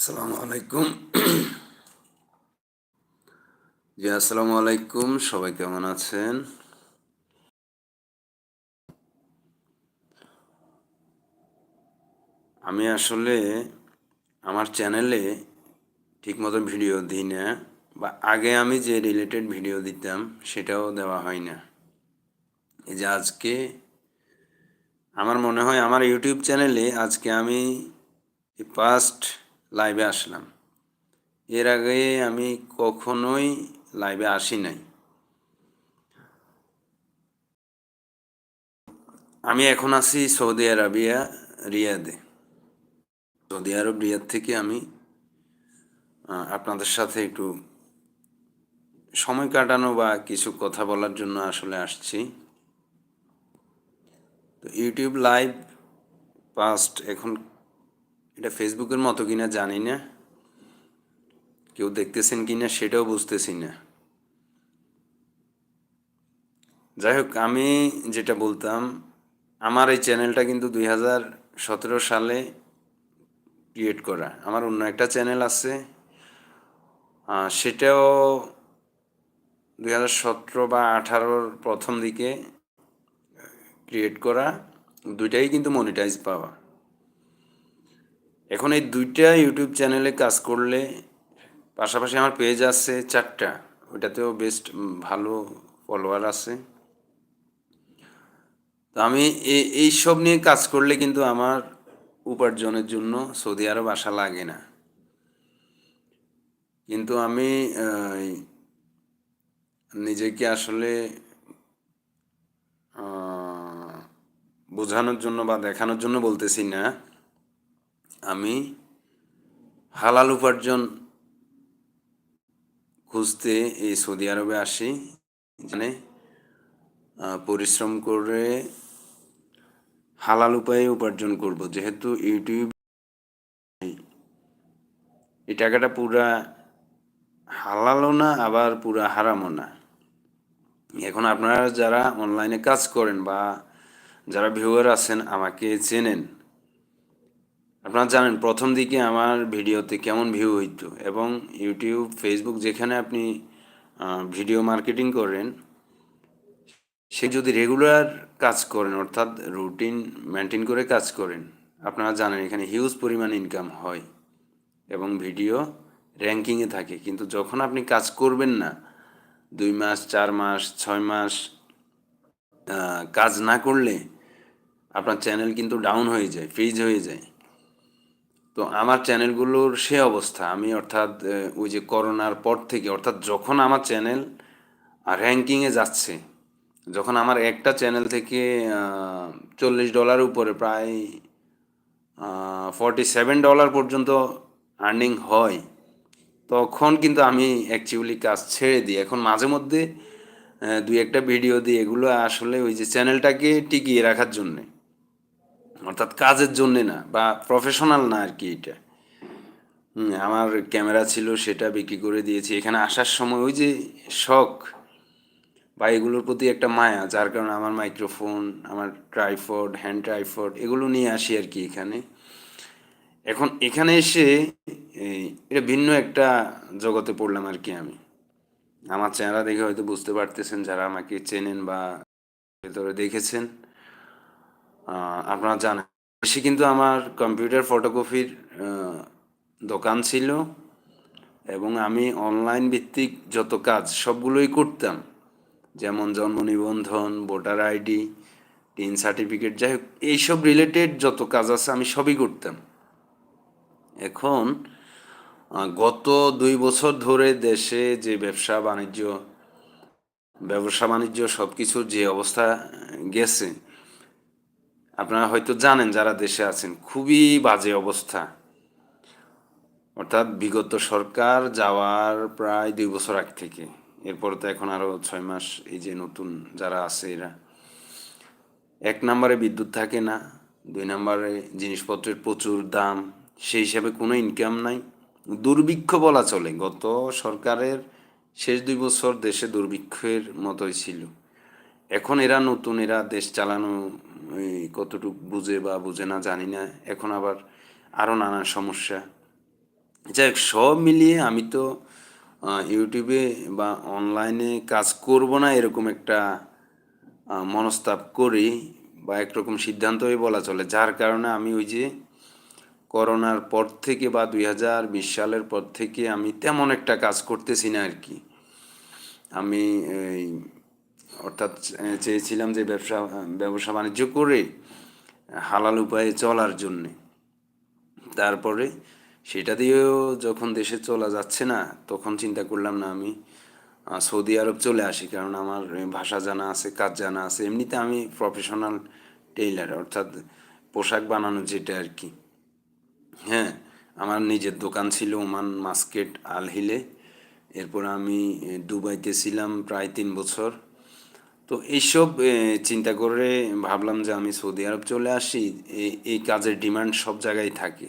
আসসালামু আলাইকুম। জি, আসসালামু আলাইকুম। সবাই কেমন আছেন? আমি আসলে আমার চ্যানেলে ঠিক মতো ভিডিও দিই না, বা আগে আমি যে রিলেটেড ভিডিও দিতাম সেটাও দেওয়া হয় না। এই যে আজকে আমার মনে হয় আমার ইউটিউব চ্যানেলে আজকে আমি ফার্স্ট লাইভে আসলাম। এর আগে আমি কখনোই লাইভে আসি নাই। আমি এখন আছি সৌদি আরবিয়া, রিয়াদে। সৌদি আরব, রিয়াদ থেকে আমি আপনাদের সাথে একটু সময় কাটানো বা কিছু কথা বলার জন্য আসলে আসছি। তো ইউটিউব লাইভ পাস্ট এখন এটা ফেসবুকের মতো কিনা জানি না। কেউ দেখতেছেন কি না সেটাও বুঝতেছি না। যাই হোক, আমি যেটা বলতাম, আমার এই চ্যানেলটা কিন্তু দুই হাজার সতেরো সালে ক্রিয়েট করা। আমার অন্য একটা চ্যানেল আছে। সেটাও দুই হাজার সতেরো বা আঠারোর প্রথম দিকে ক্রিয়েট করা। দুইটাই কিন্তু মনিটাইজ পাওয়া। এখন এই দুইটা ইউটিউব চ্যানেলে কাজ করলে পাশাপাশি আমার পেজ আছে চারটা। ওইটাতেও বেস্ট ভালো ফলোয়ার আছে। তো আমি এই সব নিয়ে কাজ করলে কিন্তু আমার উপার্জনের জন্য সৌদি আরব আসা লাগে না। কিন্তু আমি নিজেকে আসলে বোঝানোর জন্য বা দেখানোর জন্য বলতেছি না। আমি হালাল উপার্জন খুঁজতে এই সৌদি আরবে আসি মানে পরিশ্রম করে হালাল উপায়ে উপার্জন করব। যেহেতু ইউটিউব এই টাকাটা পুরা হালালও না, আবার পুরা হারামও না। এখন আপনারা যারা অনলাইনে কাজ করেন বা যারা ভিউয়ার আছেন, আমাকে চেনেন আপনারা জানেন প্রথম দিকে আমার ভিডিওতে কেমন ভিউ হইত এবং ইউটিউব ফেসবুক যেখানে আপনি ভিডিও মার্কেটিং করেন, সে যদি রেগুলার কাজ করেন, অর্থাৎ রুটিন মেনটেন করে কাজ করেন, আপনারা জানেন এখানে হিউজ পরিমাণ ইনকাম হয় এবং ভিডিও র্যাঙ্কিংয়ে থাকে। কিন্তু যখন আপনি কাজ করবেন না, দুই মাস, চার মাস, ছয় মাস কাজ না করলে আপনার চ্যানেল কিন্তু ডাউন হয়ে যায় ফ্রিজ হয়ে যায়। তো আমার চ্যানেলগুলোর সে অবস্থা। আমি অর্থাৎ ওই যে করোনার পর থেকে, অর্থাৎ যখন আমার চ্যানেল র্যাঙ্কিংয়ে যাচ্ছে, যখন আমার একটা চ্যানেল থেকে চল্লিশ ডলার উপরে প্রায় ফর্টি সেভেন ডলার পর্যন্ত আর্নিং হয়, তখন কিন্তু আমি অ্যাকচুয়ালি কাজ ছেড়ে দিই। এখন মাঝে মধ্যে দুই একটা ভিডিও দিই, এগুলো আসলে ওই যে চ্যানেলটাকে টিকিয়ে রাখার জন্যে। অর্থাৎ কাজের জন্যে না, বা প্রফেশনাল না আর কি এটা। আমার ক্যামেরা ছিল, সেটা বিক্রি করে দিয়েছি। এখানে আসার সময় ওই যে শখ, বা এগুলোর প্রতি একটা মায়া, যার কারণে আমার মাইক্রোফোন আমার ট্রাইফড হ্যান্ড ট্রাইফড এগুলো নিয়ে আসি আর কি এখানে। এখন এখানে এসে এটা ভিন্ন একটা জগতে পড়লাম আর কি আমি। আমার চেহারা দেখে হয়তো বুঝতে পারতেছেন যারা আমাকে চেনেন বা ভেতরে দেখেছেন। আপনারা জানেন। বেশি কিন্তু আমার কম্পিউটার ফটোকপির দোকান ছিল এবং আমি অনলাইন ভিত্তিক যত কাজ সবগুলোই করতাম। যেমন জন্ম নিবন্ধন ভোটার আইডি টিন সার্টিফিকেট যাই হোক, এইসব রিলেটেড যত কাজ আছে আমি সবই করতাম। এখন গত দুই বছর ধরে দেশে যে ব্যবসা, বাণিজ্য ব্যবসা, বাণিজ্য সব কিছুর যে অবস্থা গেছে আপনারা হয়তো জানেন যারা দেশে আছেন, খুবই বাজে অবস্থা। অর্থাৎ বিগত সরকার যাওয়ার প্রায় দুই বছর আগ থেকে। এরপর তো এখন আরও ছয় মাস এই যে নতুন যারা আছে এরা। এক নম্বরে বিদ্যুৎ থাকে না, দুই নম্বরে জিনিসপত্রের প্রচুর দাম, সেই হিসাবে কোনো ইনকাম নাই। দুর্ভিক্ষ বলা চলে, গত সরকারের শেষ দুই বছর দেশে দুর্ভিক্ষের মতোই ছিল। এখন এরা নতুন, এরা দেশ চালানো এই কতটুকু বুঝে বা বুঝে না জানি না। এখন আবার আরও নানা সমস্যা। যাই সব মিলিয়ে আমি তো ইউটিউবে বা অনলাইনে কাজ করব না এরকম একটা মনস্তাপ করি বা একরকম সিদ্ধান্তই বলা চলে। যার কারণে আমি ওই যে করোনার পর থেকে বা দুই হাজার বিশ সালের পর থেকে আমি তেমন একটা কাজ করতেছি না আর কি। আমি অর্থাৎ চেয়েছিলাম যে ব্যবসা ব্যবসা বাণিজ্য করে হালাল উপায়ে চলার জন্যে। তারপরে সেটা দিয়েও যখন দেশে চলা যাচ্ছে না, তখন চিন্তা করলাম, না, আমি সৌদি আরব চলে আসি, কারণ আমার ভাষা জানা আছে, কাজ জানা আছে, এমনিতে আমি প্রফেশনাল টেইলার অর্থাৎ পোশাক বানানো যেটা আর কি। হ্যাঁ আমার নিজের দোকান ছিল ওমান মাস্কেট আলহিলে। এরপর আমি দুবাইতে ছিলাম প্রায় তিন বছর। তো এইসব চিন্তা করে ভাবলাম যে আমি সৌদি আরব চলে আসি এই কাজের ডিমান্ড সব জায়গায় থাকে।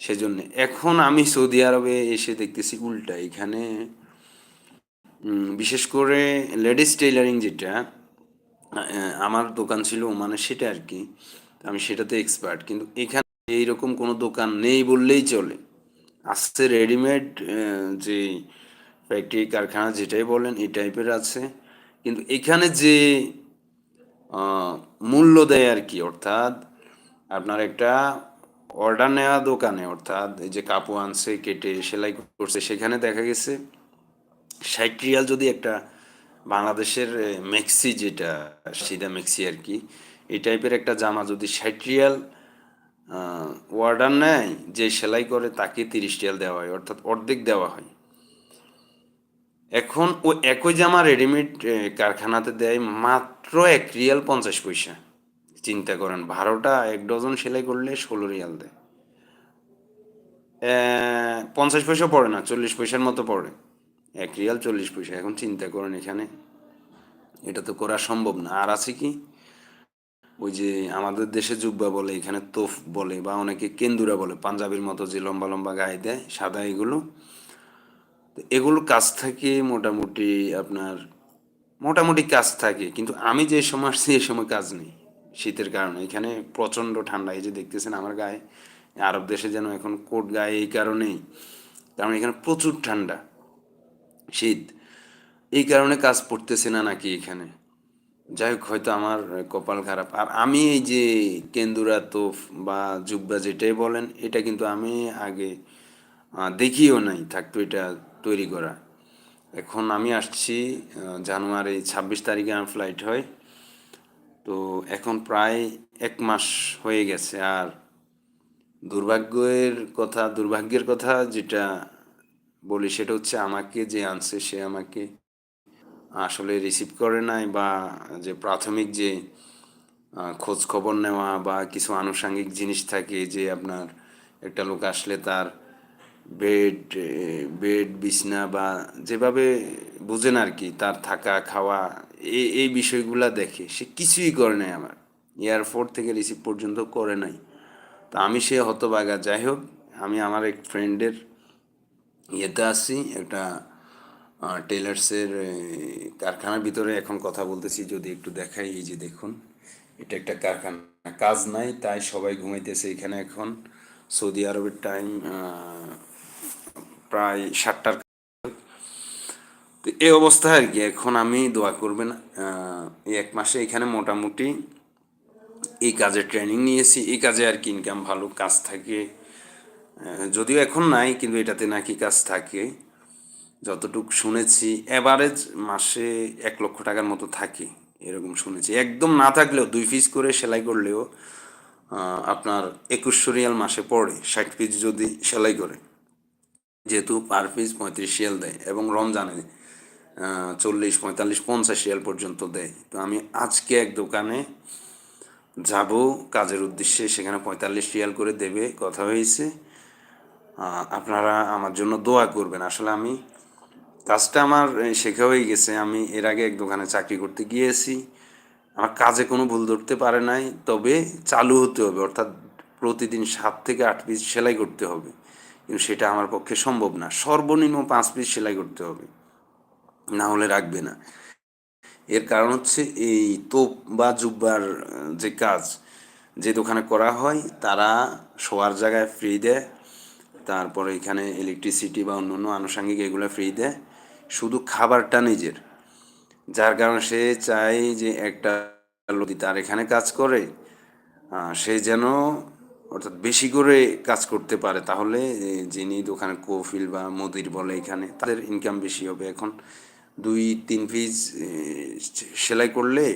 সেজন্য এখন আমি সৌদি আরবে এসে দেখতেছি উল্টা। এখানে বিশেষ করে লেডিস টেইলারিং যেটা আমার দোকান ছিল মানে সেটা আর কি। আমি সেটাতে এক্সপার্ট। কিন্তু এখানে এইরকম কোনো দোকান নেই বললেই চলে। আসছে রেডিমেড যে ফ্যাক্টরি, কারখানা যেটাই বলেন, এই টাইপের আছে। কিন্তু এখানে যে মূল্য দেয় আর কি, অর্থাৎ আপনার একটা অর্ডার নেওয়া দোকানে, অর্থাৎ এই যে কাপড় আনছে, কেটে, সেলাই করছে, সেখানে দেখা গেছে ষাট রিয়াল যদি একটা বাংলাদেশের মেক্সি যেটা, সিধা মেক্সি আর কি, এই টাইপের একটা জামা যদি ষাট রিয়াল অর্ডার নেয়, যে সেলাই করে তাকে তিরিশ রিয়াল দেওয়া হয়, অর্থাৎ অর্ধেক দেওয়া হয়। এখন ও একই জামা রেডিমেড কারখানাতে দেয় মাত্র এক রিয়াল পঞ্চাশ পয়সা। চিন্তা করেন, বারোটা এক ডজন সেলাই করলে ষোলো রিয়াল দেয়। পঞ্চাশ পয়সা পড়ে না, চল্লিশ পয়সার মতো পড়ে। এক রিয়াল চল্লিশ পয়সা, এখন চিন্তা করেন এখানে। এটা তো করা সম্ভব না। আর আছে কি? ওই যে আমাদের দেশে জুব্বা বলে, এখানে তোফ বলে, বা অনেকে কেন্দুরা বলে, পাঞ্জাবির মতো যে লম্বা লম্বা গায়ে দেয়, সাদা এগুলো। তো এগুলো কাজ থাকে মোটামুটি আপনার, মোটামুটি কাজ থাকে। কিন্তু আমি যে সময় আসছি এই সময় কাজ নেই শীতের কারণে। এখানে প্রচণ্ড ঠান্ডা। এই যে দেখতেছেন আমার গায়ে, আরব দেশে যেন এখন কোট গায়ে এই কারণেই। কারণ এখানে প্রচুর ঠান্ডা শীত। এই কারণে কাজ পড়তেছে না নাকি এখানে। যাই হোক, হয়তো আমার কপাল খারাপ। আর আমি এই যে কেন্দুরা, তোফ বা জুব্বা যেটাই বলেন, এটা কিন্তু আমি আগে দেখিও নাই। থাকতো এটা তৈরি করা। এখন আমি আসছি জানুয়ারি ছাব্বিশ তারিখে আমার ফ্লাইট হয়। তো এখন প্রায় এক মাস হয়ে গেছে আর দুর্ভাগ্যের কথা দুর্ভাগ্যের কথা যেটা বলি সেটা হচ্ছে আমাকে যে আনছে, সে আমাকে আসলে রিসিভ করে নাই বা যে প্রাথমিক যে খোঁজ খবর নেওয়া বা কিছু আনুষঙ্গিক জিনিস থাকে যে আপনার একটা লোক আসলে তার বেড বেড বিছনা বা যেভাবে বুঝেন আর কি, তার থাকা, খাওয়া এই এই বিষয়গুলা দেখে, সে কিছুই করে নাই আমার। এয়ারপোর্ট থেকে রিসিভ পর্যন্ত করে নাই। তা আমি সে হতবাগা যাই হোক, আমি আমার এক ফ্রেন্ডের ইয়েতে আসছি একটা টেলার্সের কারখানার ভিতরে। এখন কথা বলতেছি, যদি একটু দেখাই, এই যে দেখুন, এটা একটা কারখানা। কাজ নাই, তাই সবাই ঘুমাইতেছে এখানে এখন। সৌদি আরবের টাইম প্রায় সাতটার তো এই অবস্থা আর কি, এখন আমি দোয়া করবেন এই এক মাসে এখানে মোটামুটি এই কাজে ট্রেনিং নিয়েছি, এই কাজে আর কি ইনকাম ভালো কাজ থাকে। যদিও এখন নাই, কিন্তু এটাতে নাকি কাজ থাকে। যতটুকু শুনেছি অ্যাভারেজ মাসে এক লক্ষ টাকার মতো থাকে, এরকম শুনেছি। একদম না থাকলেও, দুই পিস করে সেলাই করলেও আপনার একুশশো রিয়াল মাসে পড়ে, ষাট পিস যদি সেলাই করে যেহেতু পার পিস পঁয়ত্রিশ রিয়াল দেয় এবং রমজানে চল্লিশ, পঁয়তাল্লিশ, পঞ্চাশ রিয়াল পর্যন্ত দেয়। তো আমি আজকে এক দোকানে যাব, কাজের উদ্দেশ্যে সেখানে পঁয়তাল্লিশ রিয়াল করে দেবে, কথা হয়েছে। আপনারা আমার জন্য দোয়া করবেন। আসলে আমি কাজটা আমার শেখা হয়ে গেছে। আমি এর আগে এক দোকানে চাকরি করতে গিয়েছি। আমার কাজে কোনো ভুল ধরতে পারে নাই, তবে চালু হতে হবে, অর্থাৎ প্রতিদিন সাত থেকে আট পিস সেলাই করতে হবে। কিন্তু সেটা আমার পক্ষে সম্ভব না। সর্বনিম্ন পাঁচ পিস সেলাই করতে হবে। না হলে রাখবে না। এর কারণ হচ্ছে এই তোপ বা জুব্বার যে কাজ, যে দোকানে করা হয়, তারা শোয়ার জায়গায় ফ্রি দেয়, তারপরে এখানে ইলেকট্রিসিটি বা অন্য অন্য আনুষঙ্গিক এগুলো ফ্রি দেয়। শুধু খাবারটা নিজের। যার কারণে সে চায় যে একটা তার এখানে কাজ করে সে যেন অর্থাৎ বেশি করে কাজ করতে পারে, তাহলে যিনি দোকানে কফিল বা মুদির বলে এখানে, তাদের ইনকাম বেশি হবে। এখন দুই, তিন পিস সেলাই করলে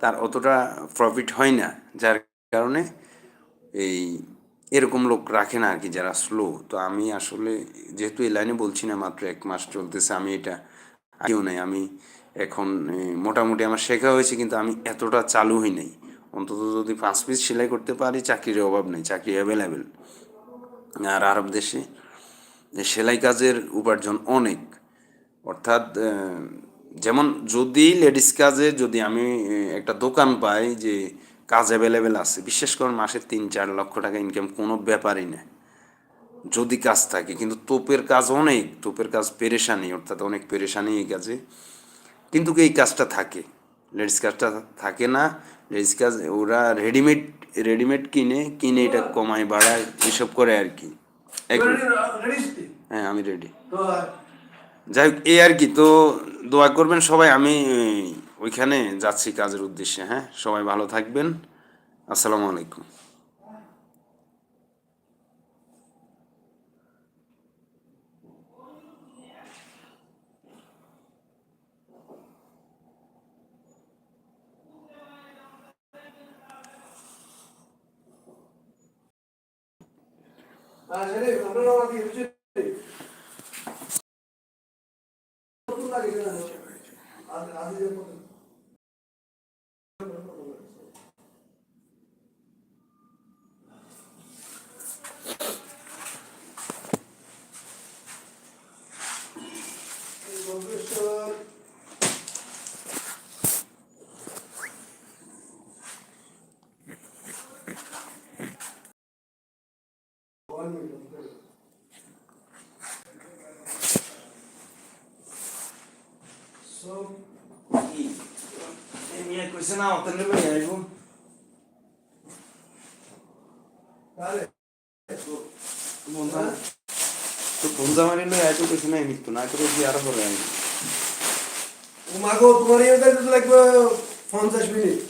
তার অতটা প্রফিট হয় না, যার কারণে এই এরকম লোক রাখে না আর কি যারা স্লো তো আমি আসলে, যেহেতু এই লাইনে বলছি না, মাত্র এক মাস চলতেছে, আমি এটা কেউ নাই। আমি এখন মোটামুটি আমার শেখা হয়েছে, কিন্তু আমি এতটা চালু হই নাই। অন্তত যদি পাঁচ পিস সেলাই করতে পারি, চাকরির অভাব নেই, চাকরি অ্যাভেলেবেল আর আরব দেশে সেলাই কাজের উপার্জন অনেক। অর্থাৎ যেমন যদি লেডিস কাজে যদি আমি একটা দোকান পাই যে কাজ অ্যাভেলেবেল আছে, বিশেষ করে মাসে তিন, চার লক্ষ টাকা ইনকাম কোনো ব্যাপারই না। যদি কাজ থাকে, কিন্তু তোপের কাজ অনেক, তোপের কাজ পেরেশানি, অর্থাৎ অনেক পেরেশানি এই কাজে। কিন্তু এই কাজটা থাকে। লেডিস কাজটা থাকে না। লেডিস কাজ ওরা রেডিমেড রেডিমেড কিনে কিনে এটা কমায় বাড়ায় এসব করে আর কি। এক হ্যাঁ আমি রেডি যাই হোক এই আর কি তো দোয়া করবেন সবাই আমি ওইখানে যাচ্ছি কাজের উদ্দেশ্যে হ্যাঁ? সবাই ভালো থাকবেন। আসসালামু আলাইকুম। আসলে আমরা আমাকে কিছু নতুন লাগে না আজ আজ যে One minute. So, কইছে না অতনে লই আইব তাহলে বন্ধা তো বন্ধা মারি লই আইতো কইছে না এমনি তো না করে কি আরও করে আইব তোমাকেও তোমার দিতে লাগবে পঞ্চাশ মিনিট।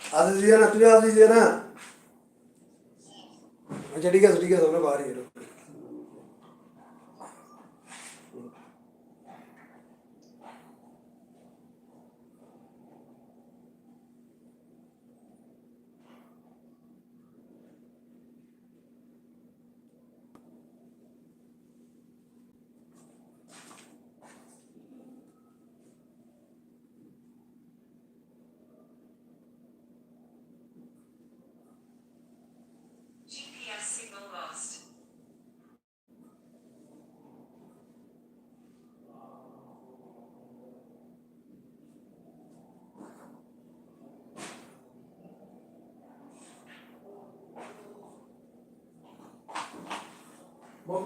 আজ দিয়ে না তুই আজ দিয়ে না আচ্ছা ঠিক আছে ঠিক আছে আমরা বাড়ি এলো GPS signal lost. বকনা লিখে দিয়ে যদি কলার হ্যাঁ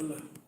الله.